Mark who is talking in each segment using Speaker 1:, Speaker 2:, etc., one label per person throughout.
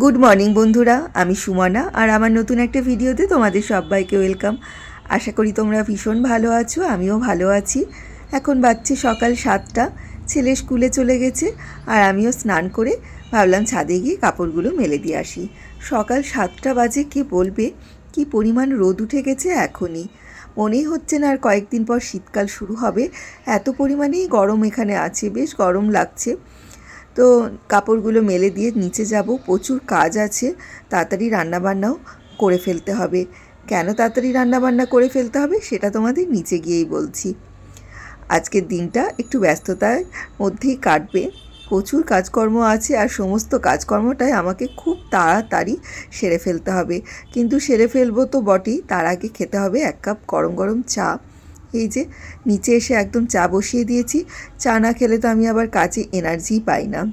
Speaker 1: Good morning বন্ধুরা। আমি সুমনা, আর আমার নতুন একটা ভিডিওতে তোমাদের সবাইকে ওয়েলকাম আশা করি তোমরা ভীষণ ভালো আছো, আমিও ভালো আছি। এখন বাজছে সকাল সাতটা, ছেলে স্কুলে চলে গেছে, আর আমিও স্নান করে ভাবলাম ছাদে গিয়ে কাপড়গুলো মেলে দিয়ে আসি। সকাল সাতটা বাজে কে বলবে? কি পরিমাণ রোদ উঠে গেছে এখনই। মনেই হচ্ছে না আর কয়েকদিন পর শীতকাল শুরু হবে। এত পরিমাণেই গরম এখানে আছে, বেশ গরম লাগছে। তো কাপড়গুলো মেলে দিয়ে নিচে যাব। প্রচুর কাজ আছে। তাড়াতাড়ি রান্নাবান্নাও করে ফেলতে হবে। কেন তাড়াতাড়ি রান্নাবান্না করে ফেলতে হবে সেটা তোমাদের নিচে গিয়েই বলছি। আজকের দিনটা একটু ব্যস্ততার মধ্যেই কাটবে। প্রচুর কাজকর্ম আছে আর সমস্ত কাজকর্মটাই আমাকে খুব তাড়াতাড়ি সেরে ফেলতে হবে। কিন্তু সেরে ফেলব তো বটেই। তার আগে খেতে হবে এক কাপ গরম গরম চা। এই যে, নিচে এসে একদম চা বসিয়ে দিয়েছি। চা না খেলে তো আমি আবার কাজে এনার্জি পাই না।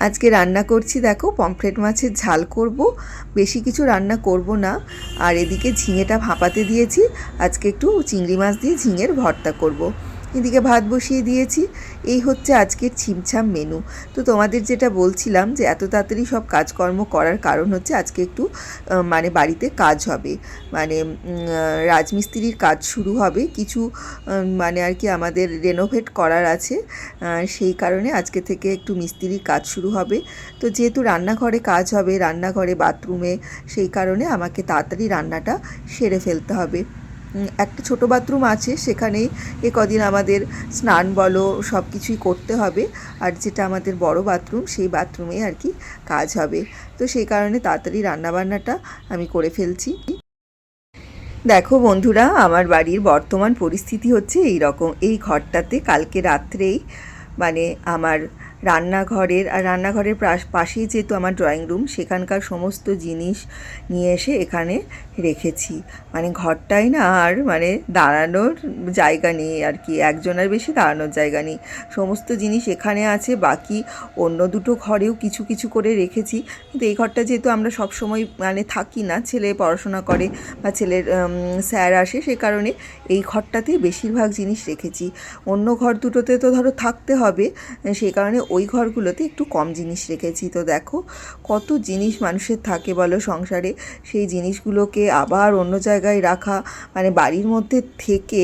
Speaker 1: আজকে রান্না করছি, দেখো, পমফ্রেট মাছের ঝাল করব। বেশি কিছু রান্না করব না। আর এদিকে ঝিঙেটা ভাপাতে দিয়েছি। আজকে একটু চিংড়ি মাছ দিয়ে ঝিঙের ভর্তা করব। এদিকে ভাত বসিয়ে দিয়েছি। এই হচ্ছে আজকের ছিমছাম মেনু তো তোমাদের যেটা বলছিলাম যে এত তাড়াতাড়ি সব কাজকর্ম করার কারণ হচ্ছে আজকে একটু মানে বাড়িতে কাজ হবে। মানে রাজমিস্ত্রির কাজ শুরু হবে। কিছু মানে আর কি আমাদের রেনোভেট করার আছে। সেই কারণে আজকে থেকে একটু মিস্ত্রির কাজ শুরু হবে। তো যেহেতু রান্নাঘরে কাজ হবে, রান্নাঘরে, বাথরুমে, সেই কারণে আমাকে তাড়াতাড়ি রান্নাটা সেরে ফেলতে হবে। একটা ছোট বাথরুম আছে, সেখানেই এ কদিন আমাদের স্নান বলো সব কিছুই করতে হবে। আর যেটা আমাদের বড় বাথরুম, সেই বাথরুমে আর কি কাজ হবে। তো সেই কারণে তাড়াতাড়ি রান্নাবান্নাটা আমি করে ফেলছি। দেখো বন্ধুরা, আমার বাড়ির বর্তমান পরিস্থিতি হচ্ছে এই রকম এই ঘরটাতে কালকে রাত্রেই মানে আমার রান্নাঘরের, আর রান্নাঘরের পাশ- পাশেই যেহেতু আমার ড্রয়িং রুম সেখানকার সমস্ত জিনিস নিয়ে এসে এখানে রেখেছি। মানে ঘরটাই না আর মানে দাঁড়ানোর জায়গা নেই আর কি, একজনের বেশি দাঁড়ানোর জায়গা নেই। সমস্ত জিনিস এখানে আছে, বাকি অন্য দুটো ঘরেও কিছু কিছু করে রেখেছি। কিন্তু এই ঘরটা যেহেতু আমরা সব সময় মানে থাকি না, ছেলে পড়াশোনা করে বা ছেলের স্যার আসে, সে কারণে এই ঘরটাতেই বেশিরভাগ জিনিস রেখেছি। অন্য ঘর দুটোতে তো ধরো থাকতে হবে সেই কারণে ওই ঘরগুলোতে একটু কম জিনিস রেখেছি। তো দেখো, কত জিনিস মানুষের থাকে বলো সংসারে। সেই জিনিসগুলোকে আবার অন্য জায়গায় রাখা মানে বাড়ির মধ্যে থেকে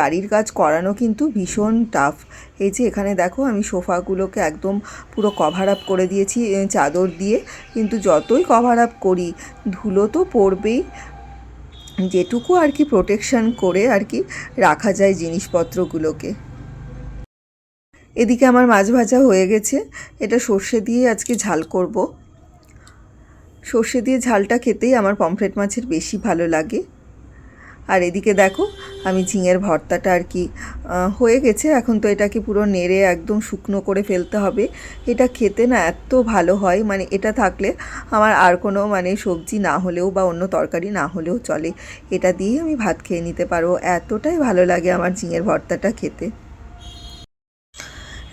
Speaker 1: বাড়ির কাজ করানো কিন্তু ভীষণ টাফ এই যে এখানে দেখো, আমি সোফাগুলোকে একদম পুরো কভার আপ করে দিয়েছি চাদর দিয়ে। কিন্তু যতই কভার আপ করি, ধুলো তো পড়বেই। যেটুকু আর কি প্রোটেকশন করে আর কি রাখা যায় জিনিসপত্রগুলোকে। এদিকে আমার মাছ ভাজা হয়ে গেছে। এটা সর্ষে দিয়ে আজকে ঝাল করব। সর্ষে দিয়ে ঝালটা খেতেই আমার পমফ্রেট মাছের বেশি ভালো লাগে। আর এদিকে দেখো, আমি ঝিঙের ভর্তাটা আর কি হয়ে গেছে। এখন তো এটাকে পুরো নেড়ে একদম শুকনো করে ফেলতে হবে। এটা খেতে না এত ভালো হয় মানে এটা থাকলে আমার আর কোনো মানে সবজি না হলেও বা অন্য তরকারি না হলেও চলে। এটা দিয়ে আমি ভাত খেয়ে নিতে পারব। এতটাই ভালো লাগে আমার ঝিঙের ভর্তাটা খেতে।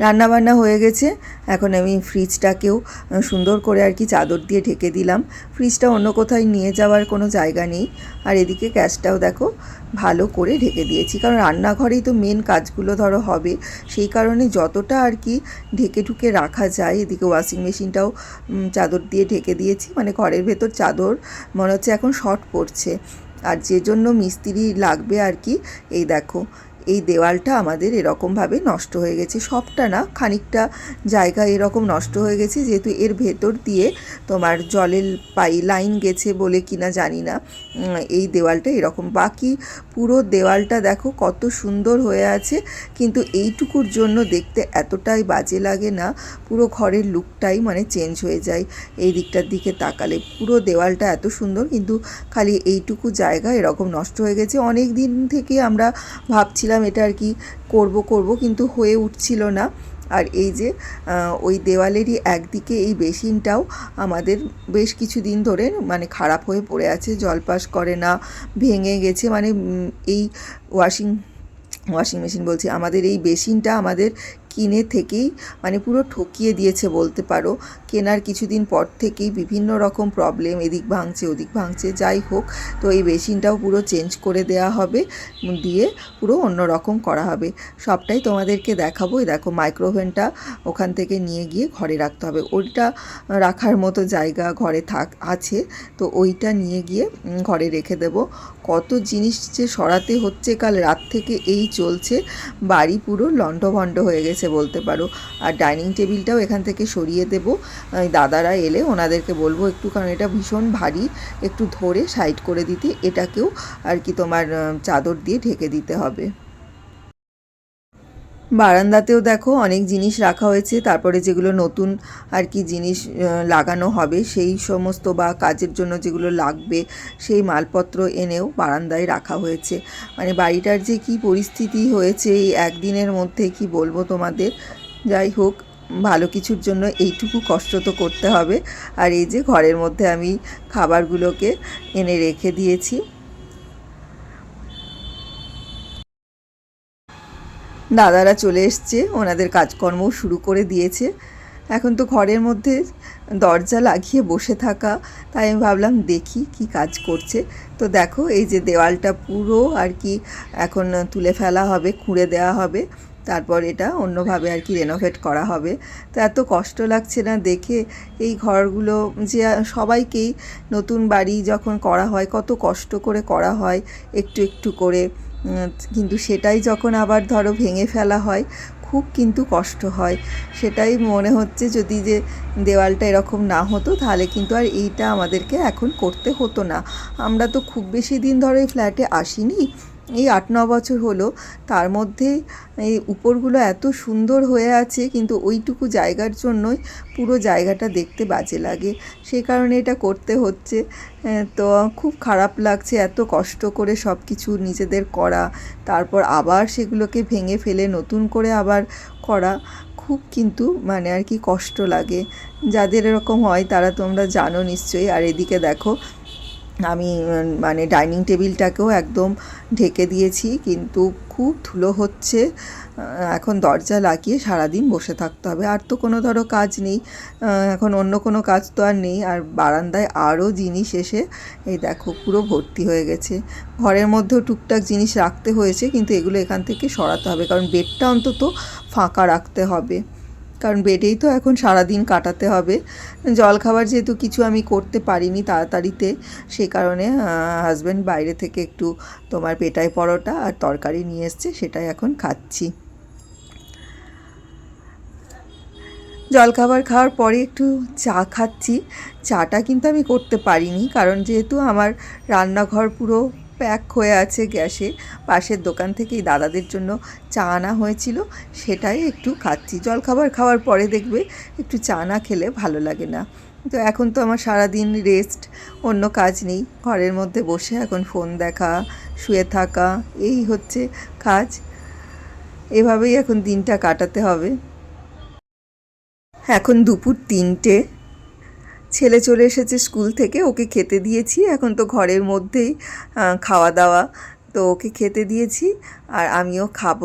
Speaker 1: রান্নাবান্না হয়ে গেছে। এখন আমি ফ্রিজটাকেও সুন্দর করে আর কি চাদর দিয়ে ঢেকে দিলাম। ফ্রিজটা অন্য কোথায় নিয়ে যাওয়ার কোনো জায়গা নেই। আর এদিকে গ্যাসটাও দেখো, ভালো করে ঢেকে দিয়েছি। কারণ রান্নাঘরেই তো মেন কাজগুলো ধরো হবে। সেই কারণে যতটা আর কি ঢেকে ঢুকে রাখা যায়, এদিকে ওয়াশিং মেশিনটাও চাদর দিয়ে ঢেকে দিয়েছি। মানে ঘরের ভেতর চাদর মনে হচ্ছে এখন শর্ট পড়ছে। আর যে জন্য মিস্ত্রি লাগবে আর কি, এই দেখো এই দেওয়ালটা আমাদের এরকমভাবে নষ্ট হয়ে গেছে। সবটা না খানিকটা জায়গা এরকম নষ্ট হয়ে গেছে, যেহেতু এর ভেতর দিয়ে তোমার জলের পাই লাইন গেছে বলে কিনা জানি না। এই দেওয়ালটা এরকম। বাকি পুরো দেওয়ালটা দেখো কত সুন্দর হয়ে আছে, কিন্তু এইটুকুর জন্য দেখতে এতটাই বাজে লাগে না। পুরো ঘরের লুকটাই মানে চেঞ্জ হয়ে যায় এই দিকটার দিকে তাকালে। পুরো দেওয়ালটা এত সুন্দর, কিন্তু খালি এইটুকু জায়গা এরকম নষ্ট হয়ে গেছে। অনেক দিন থেকে আমরা ভাবছিলাম এটা আর কি করব করব, কিন্তু হয়ে উঠছিল না। আর এই যে ওই দেওয়ালেরই একদিকে এই বেসিনটাও আমাদের বেশ কিছু দিন ধরে মানে খারাপ হয়ে পড়ে আছে, জল পাস করে না, ভেঙে গেছে। মানে এই ওয়াশিং ওয়াশিং মেশিন বলছি, আমাদের এই বেসিনটা আমাদের কিনে থেকেই মানে পুরো ঠকিয়ে দিয়েছে বলতে পারো। কেনার কিছুদিন পর থেকেই বিভিন্ন রকম প্রবলেম এদিক ভাঙছে, ওদিক ভাঙছে, যাই হোক, তো এই বেসিনটাও পুরো চেঞ্জ করে দেওয়া হবে, দিয়ে পুরো অন্য রকম করা হবে। সবটাই তোমাদেরকে দেখাবো দেখো মাইক্রোওভেনটা ওখান থেকে নিয়ে গিয়ে ঘরে রাখতে হবে। ওইটা রাখার মতো জায়গা ঘরে থাক, আছে, তো ওইটা নিয়ে গিয়ে ঘরে রেখে দেব। কত জিনিস যে সরাতে হচ্ছে কাল রাত থেকে এই চলছে, বাড়ি পুরো লণ্ডভণ্ড হয়ে গেছে বলতে পারো। আর ডাইনিং টেবিলটাও এখান থেকে সরিয়ে দেব। দাদারা এলে ওনাদেরকে বলব একটু কারণ এটা ভীষণ ভারী, একটু ধরে সাইড করে দিতে। এটাকেও আর কি তোমার চাদর দিয়ে ঢেকে দিতে হবে। বারান্দাতেও দেখো অনেক জিনিস রাখা হয়েছে, তারপরে যেগুলো নতুন আর কি জিনিস লাগানো হবে, সেই সমস্ত বা কাজের জন্য যেগুলো লাগবে, সেই মালপত্র এনেও বারান্দায় রাখা হয়েছে। মানে বাড়িটার যে কি পরিস্থিতি হয়েছে এই একদিনের মধ্যে কি বলব তোমাদের? যাই হোক, ভালো কিছুর জন্য এইটুকু কষ্ট তো করতে হবে। আর এই যে ঘরের মধ্যে আমি খাবারগুলোকে এনে রেখে দিয়েছি। দাদারা চলে এসছে, ওনাদের কাজকর্মও শুরু করে দিয়েছে। এখন তো ঘরের মধ্যে দরজা লাগিয়ে বসে থাকা, তাই আমি ভাবলাম দেখি কি কাজ করছে। তো দেখো, এই যে দেওয়ালটা পুরো আর কি এখন তুলে ফেলা হবে, খুঁড়ে দেওয়া হবে। তারপর এটা অন্যভাবে আর কি রেনোভেট করা হবে। তো এত কষ্ট লাগছে না দেখে এই ঘরগুলো যে সবাইকেই নতুন বাড়ি যখন করা হয়, কত কষ্ট করে করা হয়, একটু একটু করে। কিন্তু সেটাই যখন আবার ধরো ভেঙে ফেলা হয়, খুব কিন্তু কষ্ট হয়। সেটাই মনে হচ্ছে যদি যে দেওয়ালটা এরকম না হতো, তাহলে কিন্তু আর এইটা আমাদেরকে এখন করতে হতো না। আমরা তো খুব বেশি দিন ধরো এই ফ্ল্যাটে আসিনি। এই আট, ন বছর হলো, তার মধ্যে এই উপরগুলো এত সুন্দর হয়ে আছে, কিন্তু ওইটুকু জায়গার জন্যই পুরো জায়গাটা দেখতে বাজে লাগে। সেই কারণে এটা করতে হচ্ছে। তো খুব খারাপ লাগছে এত কষ্ট করে সব কিছু নিজেদের করা, তারপর আবার সেগুলোকে ভেঙে ফেলে নতুন করে আবার করা। খুব কিন্তু মানে আর কি কষ্ট লাগে। যাদের এরকম হয় তারা তোমরা জানো নিশ্চয়ই। আর এদিকে দেখো আমি মানে ডাইনিং টেবিলটাকেও একদম ঢেকে দিয়েছি, কিন্তু খুব ধুলো হচ্ছে। এখন দরজা লাগিয়ে সারাদিন বসে থাকতে হবে। আর তো কোনো ধরো কাজ নেই। এখন অন্য কোনো কাজ তো আর নেই। আর বারান্দায় আরও জিনিস এসে, এই দেখো পুরো ভর্তি হয়ে গেছে। ঘরের মধ্যেও টুকটাক জিনিস রাখতে হয়েছে, কিন্তু এগুলো এখান থেকে সরাতে হবে। কারণ বেডটা অন্তত ফাঁকা রাখতে হবে। কারণ বেডেই তো এখন সারাদিন কাটাতে হবে। জলখাবার যেহেতু কিছু আমি করতে পারিনি তাড়াতাড়িতে সেই কারণে হাজব্যান্ড বাইরে থেকে একটু তোমার পেটায় পরোটা আর তরকারি নিয়ে এসছে, সেটাই এখন খাচ্ছি। জলখাবার খাওয়ার পরে একটু চা খাচ্ছি। চাটা কিন্তু আমি করতে পারিনি, কারণ যেহেতু আমার রান্নাঘর পুরো প্যাক হয়ে আছে গ্যাসে। পাশের দোকান থেকেই দাদাদের জন্য চা আনা হয়েছিল। সেটাই একটু খাচ্ছি। জলখাবার খাওয়ার পরে দেখবে একটু চা না খেলে ভালো লাগে না। তো এখন তো আমার সারাদিন রেস্ট অন্য কাজ নেই। ঘরের মধ্যে বসে এখন ফোন দেখা, শুয়ে থাকা, এই হচ্ছে কাজ। এভাবেই এখন দিনটা কাটাতে হবে। এখন দুপুর তিনটে। ছেলে চলে এসেছে স্কুল থেকে, ওকে খেতে দিয়েছি। এখন তো ঘরের মধ্যেই খাওয়া দাওয়া তো ওকে খেতে দিয়েছি আর আমিও খাব।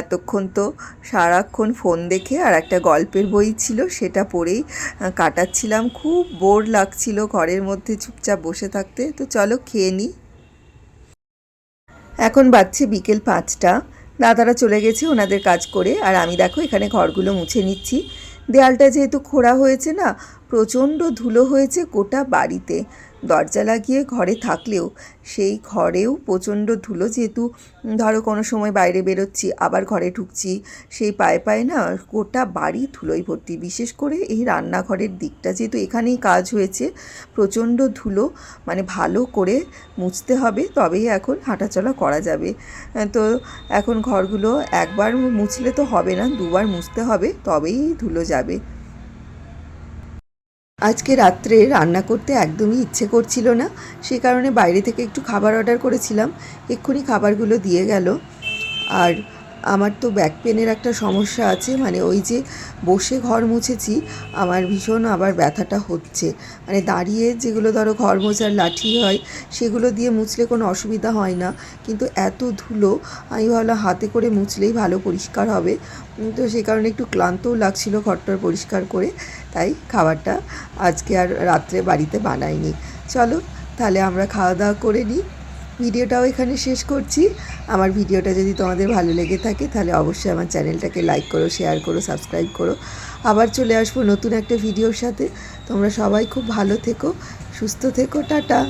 Speaker 1: এতক্ষণ তো সারাক্ষণ ফোন দেখে আর একটা গল্পের বই ছিল, সেটা পড়েই কাটাচ্ছিলাম। খুব বোর লাগছিল ঘরের মধ্যে চুপচাপ বসে থাকতে। তো চলো খেয়ে নিই এখন বাজছে বিকেল পাঁচটা। দাদারা চলে গেছে ওনাদের কাজ করে। আর আমি দেখো এখানে ঘরগুলো মুছে নিচ্ছি। দেয়ালটা যেহেতু খোঁড়া হয়েছে না প্রচণ্ড ধুলো হয়েছে গোটা বাড়িতে। দরজা লাগিয়ে ঘরে থাকলেও সেই ঘরেও প্রচণ্ড ধুলো যেহেতু, ধরো কোনো সময় বাইরে বেরোচ্ছি, আবার ঘরে ঢুকছি, সেই পায়ে পায়ে না গোটা বাড়ি ধুলোয় ভর্তি। বিশেষ করে এই রান্নাঘরের দিকটা যেহেতু এখানেই কাজ হয়েছে, প্রচণ্ড ধুলো মানে ভালো করে মুছতে হবে, তবেই এখন হাঁটাচলা করা যাবে। তো এখন ঘরগুলো একবার মুছলে তো হবে না, দুবার মুছতে হবে, তবেই ধুলো যাবে। আজকে রাত্রে রান্না করতে একদমই ইচ্ছে করছিল না, সে কারণে বাইরে থেকে একটু খাবার অর্ডার করেছিলাম। এক্ষুনি খাবারগুলো দিয়ে গেল। আর আমার তো ব্যাক পেনের একটা সমস্যা আছে মানে ওই যে বসে ঘর মুছেছি, আমার ভীষণ আবার ব্যথাটা হচ্ছে। মানে দাঁড়িয়ে যেগুলো ধরো ঘর মোছার লাঠি হয়, সেগুলো দিয়ে মুছলে কোনো অসুবিধা হয় না। কিন্তু এত ধুলো, আমি ভাবলাম হাতে করে মুছলেই ভালো পরিষ্কার হবে। তো সেই কারণে একটু ক্লান্তও লাগছিল ঘরটার পরিষ্কার করে, তাই খাবারটা আজকে আর রাত্রে বাড়িতে বানাইনি। চলো, তাহলে আমরা খাওয়া দাওয়া করে নিই। ভিডিওটাও এখানে শেষ করছি। আমার ভিডিওটা যদি তোমাদের ভালো লেগে থাকে, তাহলে অবশ্যই আমার চ্যানেলটাকে লাইক করো, শেয়ার করো, সাবস্ক্রাইব করো। আবার চলে আসব নতুন একটা ভিডিওর সাথে। তোমরা সবাই খুব ভালো থেকো, সুস্থ থেকো, টাটা।